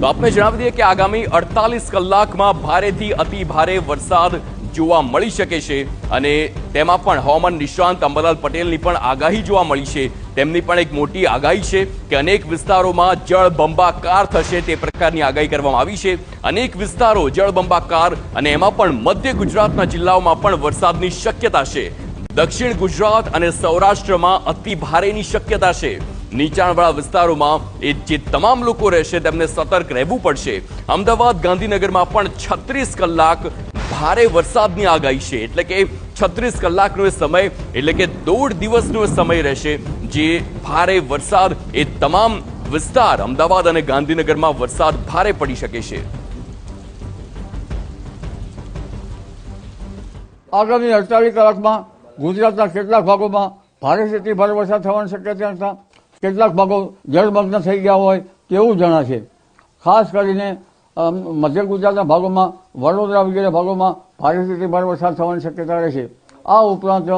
તો આપને જણાવી દઈએ કે આગામી અડતાલીસ કલાકમાં ભારેથી અતિ ભારે વરસાદ જોવા મળી શકે છે અને તેમાં પણ હવામાન નિષ્ણાંત અંબરલાલ પટેલની પણ આગાહી જોવા મળી છે. તેમની પણ એક મોટી આગાહી છે કે અનેક વિસ્તારોમાં જળબંબાકાર થશે તે પ્રકારની આગાહી કરવામાં આવી છે. અનેક વિસ્તારો જળબંબાકાર અને એમાં પણ મધ્ય ગુજરાતના જિલ્લાઓમાં પણ વરસાદની શક્યતા છે. દક્ષિણ ગુજરાત અને સૌરાષ્ટ્રમાં અતિ ભારેની શક્યતા છે. નીચાણવાળા વિસ્તારોમાં એ જે તમામ લોકો રહેશે તેમને સતર્ક રહેવું પડશે. અમદાવાદ, ગાંધીનગરમાં પણ છત્રીસ કલાક ભારે વરસાદની આગાહી છે. એટલે કે છત્રીસ કલાકનો સમય, એટલે કે દોઢ દિવસનો સમય રહેશે જે ભારે વરસાદ એ તમામ વિસ્તાર, અમદાવાદ અને ગાંધીનગરમાં વરસાદ ભારે પડી શકે છે. આગામી અડતાલીસ કલાકમાં ગુજરાતના કેટલાક ભાગોમાં ભારે સ્થિતિ ભારે વરસાદ થવાની શક્યતા હતા કેટલાક ભાગો જળમગ્ન થઈ ગયા હોય તેવું જણાશે. ખાસ કરીને મધ્ય ગુજરાતના ભાગોમાં, વડોદરા વગેરે ભાગોમાં ભારે સ્થિતિ ભારે વરસાદ થવાની શક્યતા રહેશે. આ ઉપરાંત,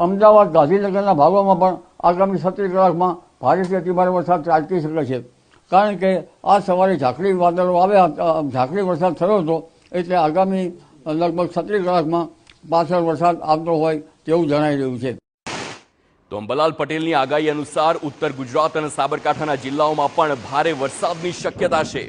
અમદાવાદ, ગાંધીનગરના ભાગોમાં પણ આગામી સત્તર કલાકમાં ભારેથી અતિભારે ભારે વરસાદ ચાલતી શકે છે કારણ કે, આ સવારે ઝાંખરી વાદળો આવ્યા ઝાંખરી વરસાદ થયો હતો, એટલે આગામી લગભગ સત્તર કલાકમાં પાછળ વરસાદ આવતો હોય તેવું જણાઈ રહ્યું છે. તો અંબલાલ પટેલની આગાહી અનુસાર ઉત્તર ગુજરાત અને સાબરકાંઠાના જિલ્લાઓમાં પણ ભારે વરસાદની શક્યતા છે.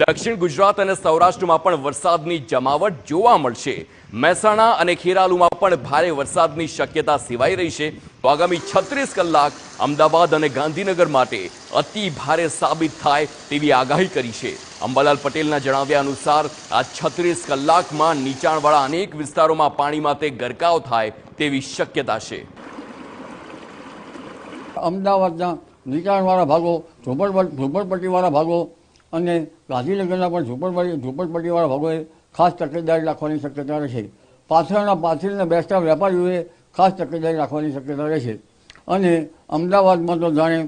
દક્ષિણ ગુજરાત અને સૌરાષ્ટ્રમાં પણ વરસાદની જમાવટ જોવા મળશે. મહેસાણા અને ખેરાલુમાં પણ ભારે વરસાદની શક્યતા સેવાઈ રહી છે. તો આગામી છત્રીસ કલાક અમદાવાદ અને ગાંધીનગર માટે અતિ ભારે સાબિત થાય તેવી આગાહી કરી છે. અંબાલાલ પટેલના જણાવ્યા અનુસાર આ છત્રીસ કલાકમાં નીચાણવાળા અનેક વિસ્તારોમાં પાણીમાં તે ગરકાવ થાય તેવી શક્યતા છે. અમદાવાદના નીચાણવાળા ભાગો ઝૂંપડપટ્ટી ઝૂંપડપટ્ટીવાળા ભાગો અને ગાંધીનગરના પણ ઝુંપડપટ્ટી, ઝૂંપડપટ્ટીવાળા ભાગોએ ખાસ તકેદારી રાખવાની શક્યતા રહેશે પાછળના પાછળના બેસતા વેપારીઓએ ખાસ તકેદારી રાખવાની શક્યતા રહેશે અને અમદાવાદમાં તો જાણે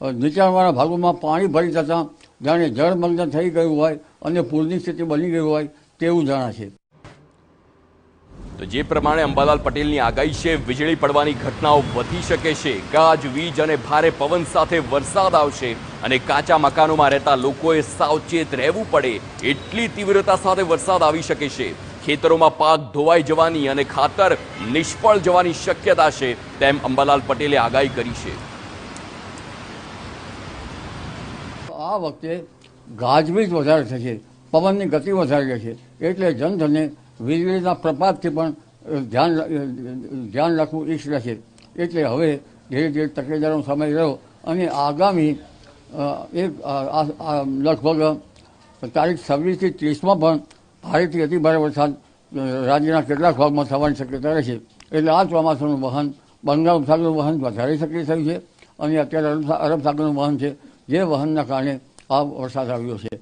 નીચાણવાળા ભાગોમાં પાણી ભરી જતાં જાણે જળમગ્ન થઈ ગયું હોય અને પૂરની સ્થિતિ બની ગઈ હોય તેવું જણાશે તો જે પ્રમાણે અંબાલાલ પટેલની આગાહી છે, વીજળી પડવાની ઘટનાઓ વધી શકે છે. ગાજ, વીજ અને ભારે પવન સાથે વરસાદ આવશે અને કાચા મકાનોમાં રહેતા લોકોએ સાવચેત રહેવું પડે. એટલી તીવ્રતા સાથે વરસાદ આવી શકે છે. ખેતરોમાં પાક ધોવાઈ જવાની અને ખાતર નિષ્ફળ જવાની શક્યતા છે, તેમ અંબાલાલ પટેલે આગાહી કરી છે. આ વખતે ગાજવીજ વધારે થશે, પવનની ગતિ વધારે છે એટલે જનધને વીજળીના પ્રપાતથી પણ ધ્યાન ધ્યાન રાખવું ઈચ્છ રહેશે એટલે હવે ધીરે ધીરે તકેદારનો સમય રહ્યો અને આગામી એક લગભગ તારીખ છવ્વીસથી ત્રીસમાં પણ ભારેથી અતિ ભારે વરસાદ રાજ્યના કેટલાક ભાગમાં થવાની શક્યતા રહેશે. એટલે આ ચોમાસાનું વહન, બંગાળ ઉપસાગરનું વહન વધારે સક્રિય થયું છે અને અત્યારે અરબ સાગરનું વહન છે. જે વહનના કારણે આ વરસાદ આવ્યો છે.